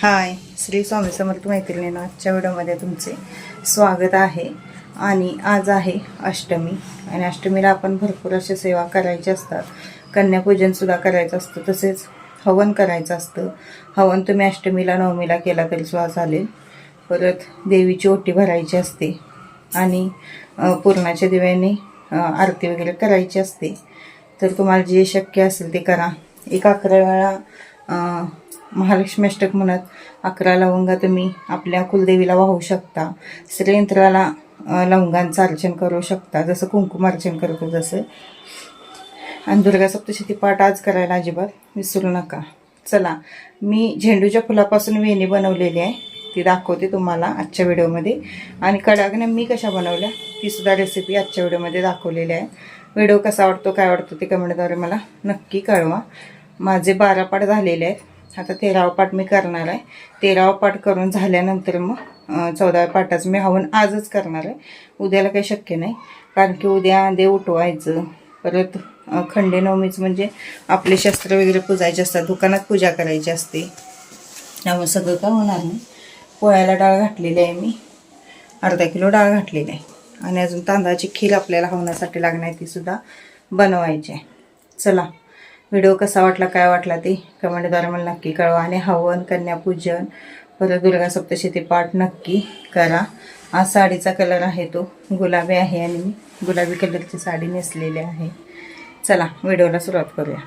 हाय श्री स्वामी समर्थ मैत्रिणीनं आजच्या व्हिडिओमध्ये तुमचे स्वागत आहे. आणि आज आहे अष्टमी आणि अष्टमीला आपण भरपूर अशा सेवा करायच्या असतात. कन्यापूजनसुद्धा करायचं असतं तसेच हवन करायचं असतं. हवन तुम्ही अष्टमीला नवमीला केला तरी सुद्धा चालेल. परत देवीची ओटी भरायची असते. आणि पूर्णाच्या दिव्याने आरती वगैरे करायची असते. तर तुम्हाला जे शक्य असेल ते करा. एक अकरा वेळा अ, महालक्ष्मी अष्टक म्हणत अकरा लवंगा तुम्ही आपल्या कुलदेवीला वाहू शकता. श्रीयंत्राला लवंगांचं अर्चन करू शकता. जसं कुंकुमार्चन करतो जसं आणि दुर्गा सप्तशती पाठ आज करायला अजिबात विसरू नका. चला मी झेंडूच्या फुलापासून वेणी बनवलेली आहे. ती दाखवते तुम्हाला आजच्या व्हिडिओमध्ये. आणि कडागण्या मी कशा बनवल्या तीसुद्धा रेसिपी आजच्या व्हिडिओमध्ये दाखवलेली आहे. व्हिडिओ कसा वाटतो काय वाटतो ते कमेंटद्वारे मला नक्की कळवा. माझे बारा पाठ झालेले आहेत. आता तेरावा पाठ मी करणार आहे. तेरावा पाठ करून झाल्यानंतर मग चौदाव्या पाठाचं मी हवन आजच करणार आहे. उद्याला काही शक्य नाही. कारण की उद्या देव उठवायचं परत अं, खंडेनवमीच म्हणजे आपले शस्त्र वगैरे पूजायचे असतात दुकानात पूजा करायची असते. त्यामुळे सगळं काय होणार नाही. पोळ्याला डाळ घातलेली आहे मी. अर्धा किलो डाळ घातलेली आहे. आणि अजून तांदळाची खीर आपल्याला हवण्यासाठी लागणार आहे ती सुद्धा बनवायची आहे. चला. व्हिडिओ कसा वाटला काय वाटला ते कमेंटद्वारे मला नक्की कळवा. आणि हवन कन्यापूजन परत दुर्गा सप्तशती पाठ नक्की करा. आज साडीचा कलर आहे तो. गुलाबी आहे आणि मी गुलाबी कलरची साडी नेसलेली आहे. चला व्हिडिओला सुरुवात करूया.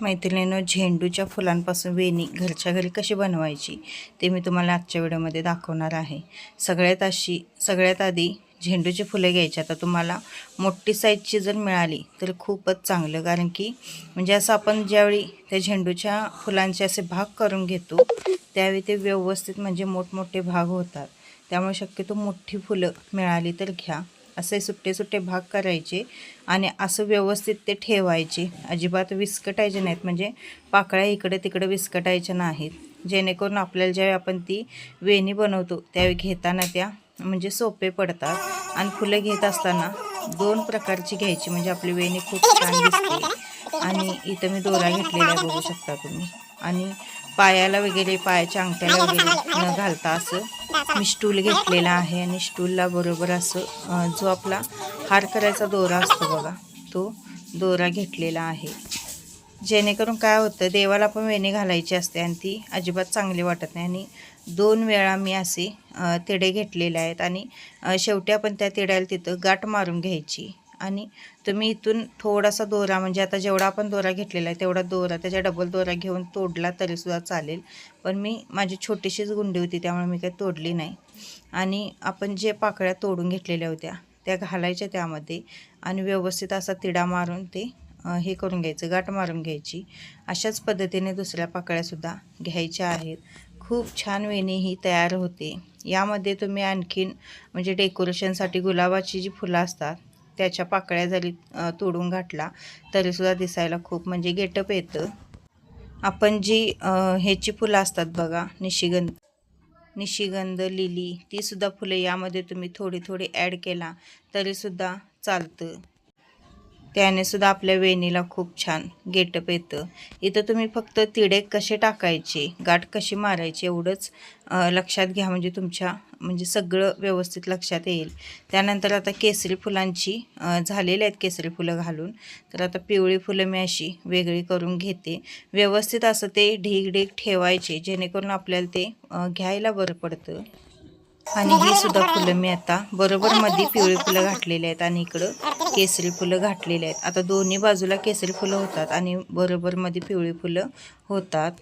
मैत्रिणीनं झेंडूच्या फुलांपासून वेणी घरच्या घरी कशी बनवायची ते मी तुम्हाला आजच्या व्हिडिओमध्ये दाखवणार आहे. सगळ्यात अशी सगळ्यात आधी झेंडूची फुलं घ्यायची. आता तुम्हाला मोठी साईजची जर मिळाली तर खूपच चांगलं. कारण की म्हणजे असं आपण ज्यावेळी त्या झेंडूच्या फुलांचे असे भाग करून घेतो त्यावेळी ते व्यवस्थित म्हणजे मोठमोठे भाग होतात. त्यामुळे शक्यतो मोठी फुलं मिळाली तर घ्या. असे सुट्टे सुट्टे भाग करायचे आणि असं व्यवस्थित ते ठेवायचे. अजिबात विस्कटायचे नाहीत. म्हणजे पाकळ्या इकडे तिकडे विस्कटायच्या नाहीत. जेणेकरून आपल्याला ज्यावेळी आपण ती वेणी बनवतो त्यावेळी घेताना त्या म्हणजे सोपे पडतात. आणि फुलं घेत असताना दोन प्रकारची घ्यायची. म्हणजे आपली वेणी खूप छान दिसते आणि इथं मी दोरा घेतलेला बघू शकता तुम्ही. आणि पायाला वगैरे पायाच्या अंगठ्याला वगैरे न घालता असं मी स्टूल घेतलेला आहे आणि स्टूलला बरोबर असं जो आपला हार करायचा दोरा असतो बघा तो दोरा घेतलेला आहे. जेणेकरून काय होतं देवाला पण वेणी घालायची असते आणि ती अजिबात चांगली वाटत नाही. आणि दोन वेळा मी असे तिडे घेतलेले आहेत आणि शेवटी आपण त्या तिड्याला तिथं गाठ मारून घ्यायची. आणि तुम्ही इथून थोडासा दोरा म्हणजे आता जेवढा आपण दोरा घेतलेला आहे तेवढा दोरा त्याच्या डबल दोरा घेऊन तोडला तरीसुद्धा चालेल. पण मी माझी छोटीशीच गुंडी होती त्यामुळे मी काही तोडली नाही. आणि आपण जे पाकळ्या तोडून घेतलेल्या होत्या त्या घालायच्या त्यामध्ये आणि व्यवस्थित असा तिडा मारून ते हे करून घ्यायचं गाठ मारून घ्यायची. अशाच पद्धतीने दुसऱ्या पाकळ्यासुद्धा घ्यायच्या आहेत. खूप छान वेणी ही तयार होते. यामध्ये तुम्ही आणखीन म्हणजे डेकोरेशनसाठी गुलाबाची जी फुलं असतात त्याच्या पाकळ्या जरी तोडून घातला तरीसुद्धा दिसायला खूप म्हणजे गेटअप येतं. आपण जी ह्याची फुलं असतात बघा निशिगंध निशिगंध लिली तीसुद्धा फुलं यामध्ये तुम्ही थोडी थोडी ॲड केला तरीसुद्धा चालतं. त्याने सुद्धा आपल्या वेणीला खूप छान गेटअप येतं. इथं तुम्ही फक्त तिडे कसे टाकायचे गाठ कशी मारायची एवढंच लक्षात घ्या. म्हणजे तुमच्या म्हणजे सगळं व्यवस्थित लक्षात येईल. त्यानंतर आता केसरी फुलांची झालेली आहेत केसरी फुलं घालून. तर आता पिवळी फुलं मी अशी वेगळी करून घेते. व्यवस्थित असं ते ढीग ढीग ठेवायचे जेणेकरून आपल्याला ते घ्यायला बरं पडतं. आणि ही सुद्धा फुलं मी आता बरोबर मध्ये पिवळी फुलं घातलेली आहेत आणि इकडं केसरी फुलं घातलेली आहेत. आता दोन्ही बाजूला केसरी फुलं होतात आणि बरोबर मध्ये पिवळी फुलं होतात.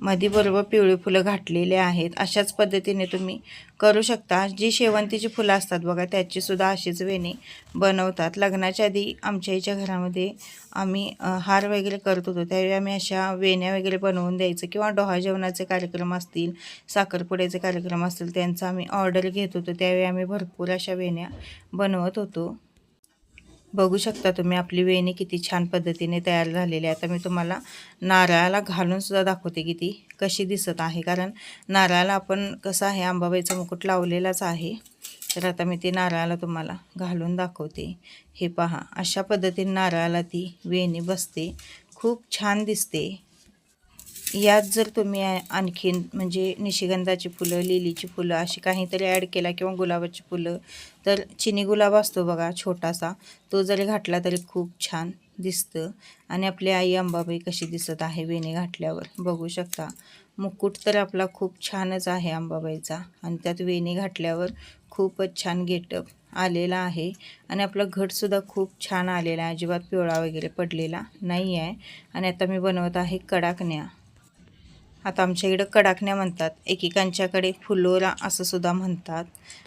मधी बरोबर पिवळी फुलं घातलेली आहेत. अशाच पद्धतीने तुम्ही करू शकता. जी शेवंतीची फुलं असतात बघा त्याचीसुद्धा अशीच वेणी बनवतात. लग्नाच्या आधी आमच्या आईच्या घरामध्ये आम्ही हार वगैरे करत होतो. त्यावेळी आम्ही अशा वेण्या वगैरे बनवून द्यायचं किंवा डोहा जेवणाचे कार्यक्रम असतील साखरपुड्याचे कार्यक्रम असतील त्यांचा आम्ही ऑर्डर घेत होतो. त्यावेळी आम्ही भरपूर अशा वेण्या बनवत होतो. बघू शकता तुम्ही आपली वेणी किती छान पद्धतीने तयार झालेली आहे. आता मी तुम्हाला नारळाला घालूनसुद्धा दाखवते की ती कशी दिसत आहे. कारण नारळाला आपण कसं आहे आंबाबाईचा मुकुट लावलेलाच आहे. तर आता मी ती नारळाला तुम्हाला घालून दाखवते. हे पहा अशा पद्धतीने नारळाला ती वेणी बसते. खूप छान दिसते. यात जर तुम्ही आणखीन म्हणजे निशिगंधाची फुलं लिलीची फुलं अशी काहीतरी ॲड केला किंवा गुलाबाची फुलं तर चिनी गुलाब असतो बघा छोटासा. तो जरी घातला तरी खूप छान दिसतं. आणि आपली आई अंबाबाई कशी दिसत आहे वेणी घातल्यावर बघू शकता. मुकुट तर आपला खूप छानच आहे अंबाबाईचा आणि त्यात वेणी घातल्यावर खूपच छान गेटअप आलेला आहे. आणि आपला घटसुद्धा खूप छान आलेला आहे. अजिबात पिवळा वगैरे पडलेला नाही आहे आणि आता मी बनवत आहे कडाकण्या. आता आमच्या इकडं कडाकण्या म्हणतात. एकेकांच्याकडे फुलोरा असं सुद्धा म्हणतात.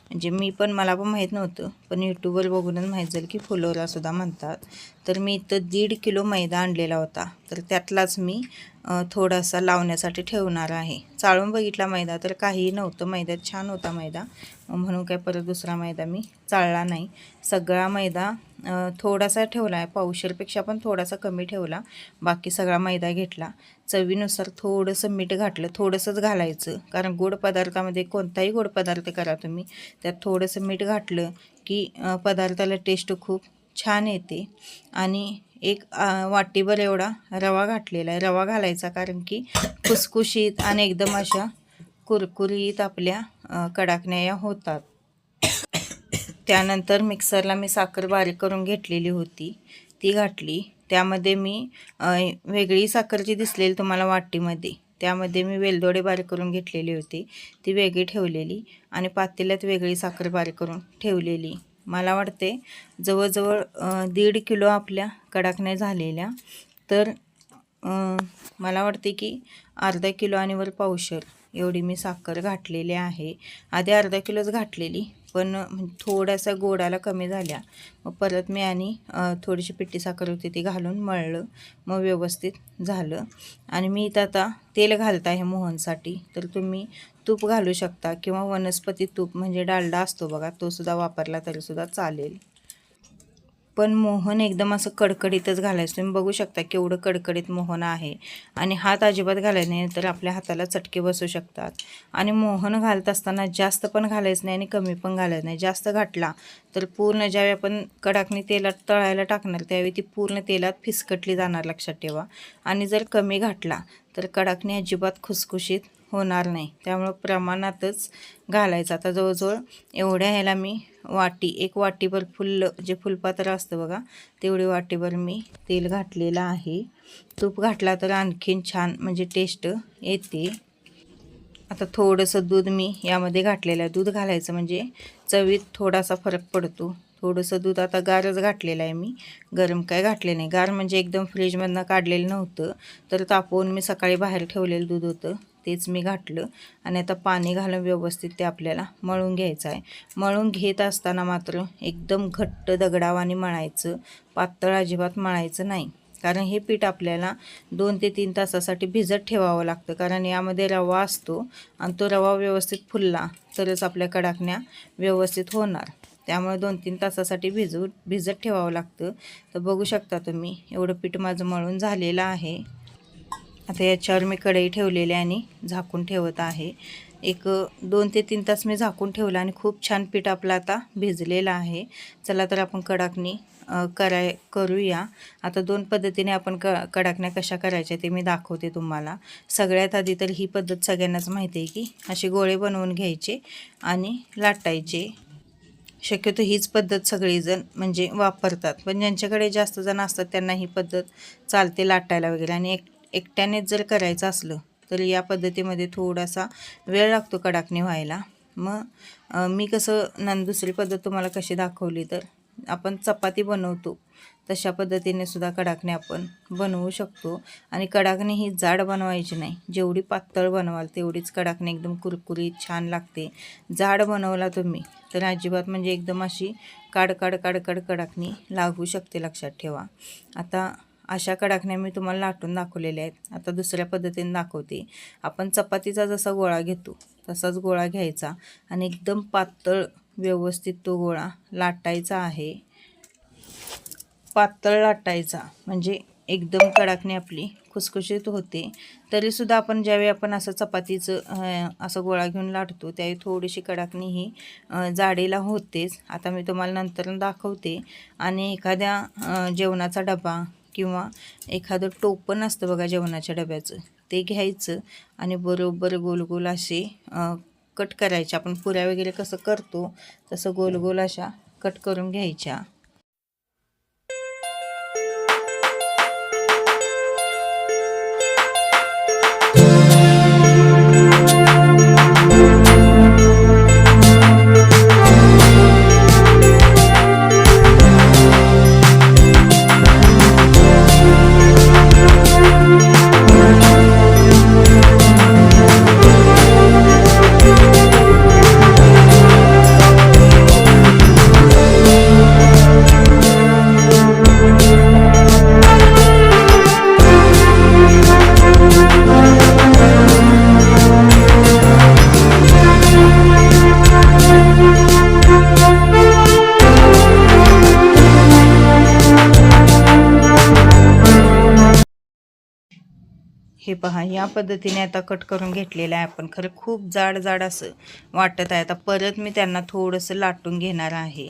म्हणजे मी पण मला पण माहीत नव्हतं. पण यूट्यूबवर बघूनच माहीत झालं की फुलोरासुद्धा म्हणतात. तर मी इथं दीड किलो मैदा आणलेला होता. तर त्यातलाच मी थोडासा लावण्यासाठी ठेवणार आहे. चाळून बघितला मैदा तर काहीही नव्हतं. मैदा छान होता मैदा. म्हणून काय परत दुसरा मैदा मी चाळला नाही. सगळा मैदा थोडासा ठेवला आहे. पावशेरपेक्षा पण थोडासा कमी ठेवला. बाकी सगळा मैदा घेतला. चवीनुसार थोडंसं मीठ घातलं. थोडंसंच घालायचं. कारण गोड पदार्थामध्ये कोणताही गोड पदार्थ करा तुम्ही. त्यात थोडंसं मीठ घातलं की पदार्थाला टेस्ट खूप छान येते. आणि एक वाटीभर एवढा रवा घातलेला आहे. रवा घालायचा कारण की खुसखुशीत आणि एकदम अशा कुरकुरीत आपल्या कडाकण्या होतात. त्यानंतर मिक्सरला मी साखर बारीक करून घेतलेली होती. ती घातली. त्यामध्ये मी वेगळी साखर जी दिसलेली तुम्हाला वाटीमध्ये त्यामध्ये मी वेलदोडे बारीक करून घेतलेली होती. ती वेगळी ठेवलेली आणि पातेल्यात वेगळी साखर बारीक करून ठेवलेली. मला वाटते जवळजवळ दीड किलो आपल्या कडाकण्या झालेल्या. तर मला वाटते की अर्धा किलो आणि वर पावशर एवढी मी साखर घातलेली आहे. आधी अर्धा किलोच घातलेली. पण म्हणजे गोडाला कमी झाल्या. मग परत मी आणि थोडीशी पिठी साखर होती ती घालून मळलं. मग व्यवस्थित झालं. आणि मी इथं आता तेल घालत आहे मोहनसाठी. तर तुम्ही तूप घालू शकता किंवा वनस्पती तूप म्हणजे डालडा असतो बघा तो सुद्धा वापरला तरीसुद्धा चालेल. पण मोहन एकदम असं कडकडीतच घालायचं. तुम्ही बघू शकता केवढं कडकडीत मोहन आहे. आणि हात अजिबात घालायचं नाही तर आपल्या हाताला चटके बसू शकतात. आणि मोहन घालत असताना जास्त पण घालायचं नाही आणि कमी पण घालायचं नाही. जास्त घातला तर पूर्ण ज्यावेळी आपण कडाकणी तेलात तळायला टाकणार त्यावेळी ती पूर्ण तेलात फिसकटली जाणार लक्षात ठेवा. आणि जर कमी घातला तर कडाकणी अजिबात खुसखुशीत होणार नाही. त्यामुळं प्रमाणातच घालायचं. आता जवळजवळ एवढ्या ह्याला मी वाटी एक वाटीभर फुल जे फुलपात्र असतं बघा तेवढी वाटीभर मी तेल घातलेलं आहे. तूप घातला तर आणखीन छान म्हणजे टेस्ट येते. आता थोडंसं दूध मी यामध्ये घातलेलं आहे. दूध घालायचं म्हणजे चवीत थोडासा फरक पडतो. थोडंसं दूध आता गारच घातलेलं आहे मी. गरम काय घातले नाही. गार म्हणजे एकदम फ्रीजमधनं काढलेलं नव्हतं. तर तापवून मी सकाळी बाहेर ठेवलेलं दूध होतं. तेच मी घातलं आणि आता पाणी घालून व्यवस्थित ते आपल्याला मळून घ्यायचं आहे. मळून घेत असताना मात्र एकदम घट्ट दगडावाने मळायचं. पातळ अजिबात मळायचं नाही. कारण हे पीठ आपल्याला दोन ते तीन तासासाठी भिजत ठेवावं लागतं. कारण यामध्ये रवा असतो आणि तो रवा व्यवस्थित फुलला तरच आपल्या कडाकण्या व्यवस्थित होणार. त्यामुळे दोन तीन तासासाठी भिजू भिजत ठेवावं लागतं. तर बघू शकता तुम्ही एवढं पीठ माझं मळून झालेलं आहे. आता याच्यावर मी कढई ठेवलेली आणि झाकून ठेवत आहे. एक दोन ते तीन तास मी झाकून ठेवलं आणि खूप छान पीठ आपलं आता भिजलेलं आहे. चला तर आपण कडाकणी कराय करूया. आता दोन पद्धतीने आपण क कडाकण्या कशा करायच्या ते मी दाखवते तुम्हाला. सगळ्यात आधी तर ही पद्धत सगळ्यांनाच माहिती आहे की असे गोळे बनवून घ्यायचे आणि लाटायचे. शक्यतो हीच पद्धत सगळीजण म्हणजे वापरतात. पण ज्यांच्याकडे जास्त जण असतात त्यांना ही पद्धत चालते लाटायला वगैरे. आणि एक एकट्यानेच जर करायचं असलं तर या पद्धतीमध्ये थोडासा वेळ लागतो कडाकणी व्हायला. मग मी कसं न दुसरी पद्धत तुम्हाला कशी दाखवली तर आपण चपाती बनवतो. तशा पद्धतीने सुद्धा कडाकणी आपण बनवू शकतो. आणि कडाकणी ही जाड बनवायची नाही. जेवढी पातळ बनवाल तेवढीच कडाकणी एकदम कुरकुरीत छान लागते. जाड बनवला तुम्ही तर अजिबात म्हणजे एकदम अशी काड काड काड काड कडाकणी लागू शकते लक्षात ठेवा. आता अशा कडाकण्या मी तुम्हाला लाटून दाखवलेल्या आहेत. आता दुसऱ्या पद्धतीने दाखवते. आपण चपातीचा जसा गोळा घेतो तसाच गोळा घ्यायचा आणि एकदम पातळ व्यवस्थित तो गोळा लाटायचा आहे. पातळ लाटायचा म्हणजे एकदम कडाकणी आपली खुसखुशीत होते. तरीसुद्धा आपण ज्यावेळी आपण असं चपातीचं असं गोळा घेऊन लाटतो त्यावेळी थोडीशी कडाकणी ही जाडीला होतेच. आता मी तुम्हाला नंतर दाखवते. आणि एखाद्या जेवणाचा डबा किंवा एखादं टोपण असतं बघा जेवणाच्या डब्याचं ते घ्यायचं आणि बरोबर गोल गोल असे कट करायचे. आपण पुऱ्या वगैरे कसं करतो तसं गोल गोल अशा कट करून घ्यायच्या. पहा या पद्धतीने आता कट करून घेतलेलं आहे आपण. खरं खूप जाड जाड असं वाटत आहे. आता परत मी त्यांना थोडंसं लाटून घेणार आहे.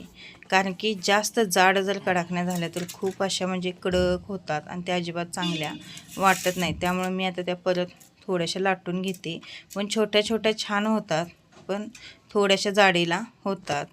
कारण की जास्त जाड जर कडाकण्या झाल्या तर खूप अशा म्हणजे कडक होतात आणि त्या अजिबात चांगल्या वाटत नाही. त्यामुळे मी आता त्या परत थोड्याशा लाटून घेते. पण छोट्या छोट्या छान होतात पण थोड्याशा जाडीला होतात.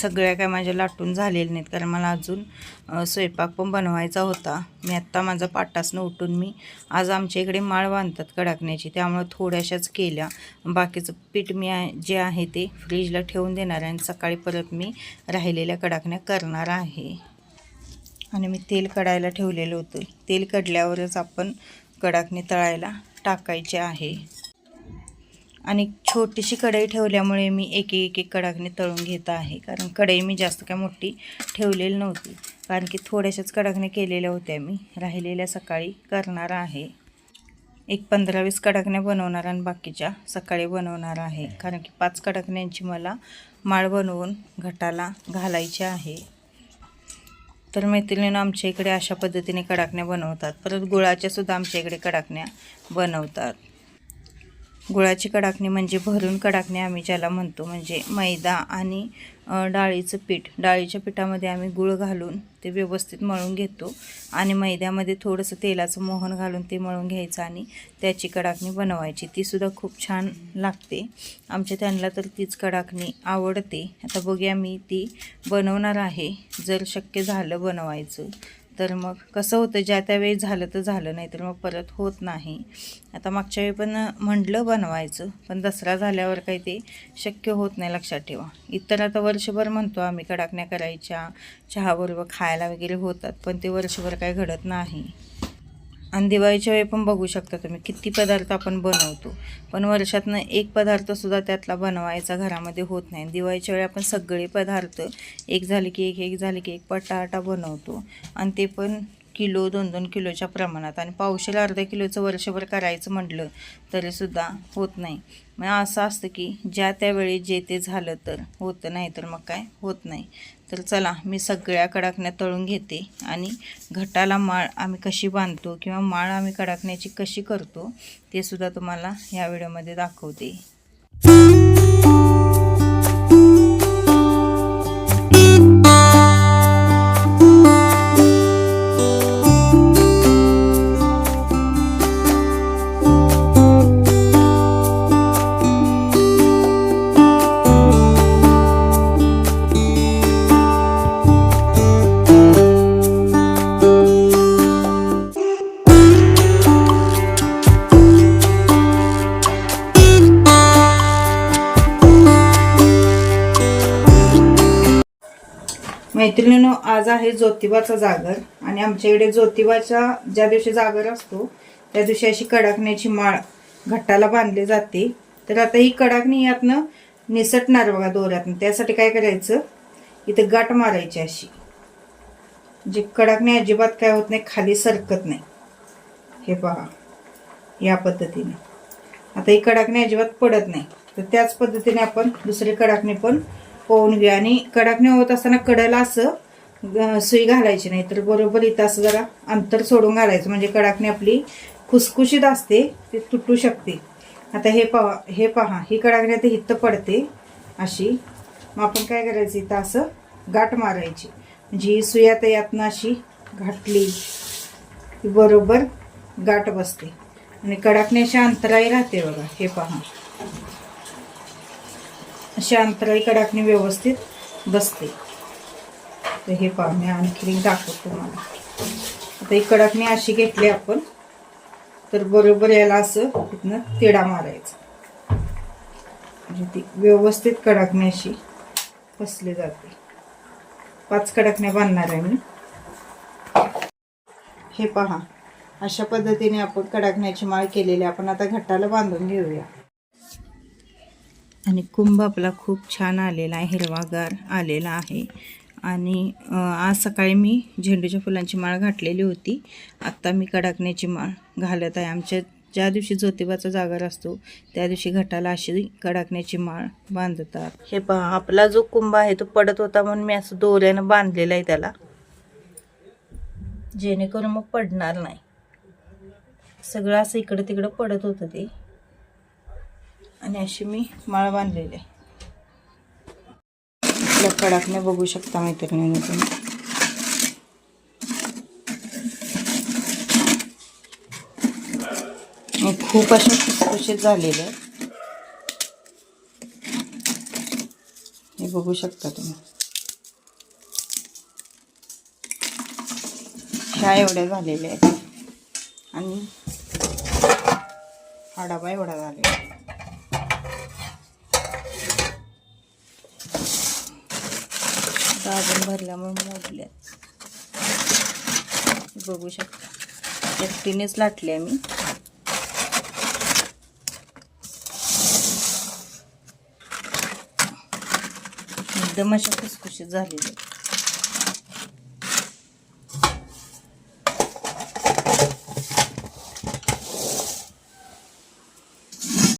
सगळ्या काय माझ्या लाटून झालेल्या नाहीत. कारण मला अजून स्वयंपाक पण बनवायचा होता. मी आत्ता माझा पाटासनं उठून मी आज आमच्या इकडे माळ बांधतात कडाकण्याची. त्यामुळं थोड्याशाच केल्या. बाकीचं पीठ मी जे आहे ते फ्रीजला ठेवून देणार आहे आणि सकाळी परत मी राहिलेल्या कडाकण्या करणार आहे. आणि मी तेल कढायला ठेवलेलं होतं. तेल कढल्यावरच आपण कडाकणी तळायला टाकायचे आहे. आणि छोटीशी कढई ठेवल्यामुळे मी एक एक एक कडाकणी तळून घेत आहे. कारण कढई मी जास्त काय मोठी ठेवलेली नव्हती. कारण की थोड्याशाच कडाकण्या केलेल्या होत्या मी. राहिलेल्या सकाळी करणार आहे. एक पंधरा वीस कडाकण्या बनवणार आणि बाकीच्या सकाळी बनवणार आहे. कारण की पाच कडाकण्यांची मला माळ बनवून घटाला घालायची आहे. तर मैत्रिणीनं आमच्या इकडे अशा पद्धतीने कडाकण्या बनवतात. परत गुळाच्यासुद्धा आमच्या इकडे कडाकण्या बनवतात. गुळाची कडाकणी म्हणजे भरून कडाकणी आम्ही ज्याला म्हणतो म्हणजे मैदा आणि डाळीचं पीठ. डाळीच्या पिठामध्ये आम्ही गुळ घालून ते व्यवस्थित मळून घेतो आणि मैद्यामध्ये थोडंसं तेलाचं मोहन घालून ते मळून घ्यायचं आणि त्याची कडाकणी बनवायची. तीसुद्धा खूप छान लागते. आमच्या त्यांना तर तीच कडाकणी आवडते. आता बघूया मी ती बनवणार आहे. जर शक्य झालं बनवायचं. तर मग कसं होतं ज्या त्यावेळी झालं तर झालं नाही तर मग परत होत नाही. आता मागच्या वेळी पण म्हटलं बनवायचं पण दसरा झाल्यावर काही ते शक्य होत नाही लक्षात ठेवा. इतर आता वर्षभर म्हणतो आम्ही कडाकण्या करायच्या चहाबरोबर खायला वगैरे होतात पण ते वर्षभर काही घडत नाही. आणि दिवाळीच्या वेळी पण बघू शकता तुम्ही किती पदार्थ आपण बनवतो. पण वर्षातनं एक पदार्थसुद्धा त्यातला बनवायचा घरामध्ये होत नाही. दिवाळीच्या वेळी आपण सगळे पदार्थ एक झाले की एक एक झाले की एक पटाटा बनवतो. आणि ते पण किलो दोन दोन किलोच्या प्रमाणात. आणि पावशेर अर्धा किलोचं वर्षभर करायचं म्हटलं तरीसुद्धा होत नाही. मग असं असतं की ज्या त्यावेळी जे ते झालं तर होतं नाही तर मग काय होत नाही. तर चला मी सगळ्या कडाकण्या तळून घेते आणि घटाला माळ आम्ही कशी बांधतो किंवा माळ आम्ही कडाकण्याची कशी करतो ते सुद्धा तुम्हाला ह्या व्हिडिओमध्ये दाखवते. मैत्रिणीनो आज आहे ज्योतिबाचा जागर आणि आमच्याकडे ज्योतिबाच्या ज्या दिवशी जागर असतो त्या दिवशी अशी कडाकण्याची माळ घट्टाला बांधली जाते. तर आता ही कडाकणी यातनं निसटणार बघा दोऱ्यातनं. त्यासाठी काय करायचं? इथं गाठ मारायची अशी. जे कडाकणी अजिबात काय होत नाही खाली सरकत नाही. हे पहा या पद्धतीने. आता ही कडाकणी अजिबात पडत नाही. तर त्याच पद्धतीने आपण दुसरी कडाकणी पण पोहून घ्या आणि कडाकणी होत असताना कडाला असं ग- सुई घालायची नाही तर बरोबर इथं असं जरा अंतर सोडून घालायचं. म्हणजे कडाकणी आपली खुसखुशीत असते ती तुटू शकते. आता हे पहा हे पहा ही कडाकणी आता इथं पडते अशी. मग आपण काय करायचं इथं असं गाठ मारायची. म्हणजे ही सुई आता यातनं अशी घाटली बरोबर गाठ बसते. आणि कडाकणी अशी अंतराही राहते बघा हे पहा. अशी अंतराई कडाकणी व्यवस्थित बसते. तर हे पहा मी आणखी दाखवतो तुम्हाला. आता ही कडाकणी अशी घेतली आपण तर बरोबर याला असं तिथनं तिडा मारायचा. म्हणजे ती व्यवस्थित कडाकणी अशी बसली जाते. पाच कडाकण्या बांधणार आहे मी. हे पहा अशा पद्धतीने आपण कडाकण्याची माळ केलेली आपण आता घट्टाला बांधून घेऊया. आणि कुंभ आपला खूप छान आलेला आहे हिरवागार आलेला आहे. आणि आज सकाळी मी झेंडूच्या फुलांची माळ घातलेली होती. आत्ता मी कडाकण्याची माळ घालत आहे. आमच्या ज्या दिवशी ज्योतिबाचा जागर असतो त्या दिवशी घटाला अशी कडाकण्याची माळ बांधतात. हे पहा आपला जो कुंभ आहे तो पडत होता म्हणून मी असं दोऱ्यानं बांधलेला आहे त्याला. जेणेकरून मग पडणार नाही. सगळं असं इकडं तिकडं पडत होतं ते. आणि अशी मी माळ बांधलेली आहे. आपल्या कडाकने बघू शकता मैत्रिणीने तुम्ही. खूप अशा खुसखुशीत झालेले हे बघू शकता तुम्ही. ह्या एवढ्या झालेल्या आहेत. आणि हाडाबा एवढा झालेला आहे. दाबून भरल्यामुळे मोडले बघू शकता. एकटीनेच लाटले मी. एकदम अशा खुसखुशीत झालेली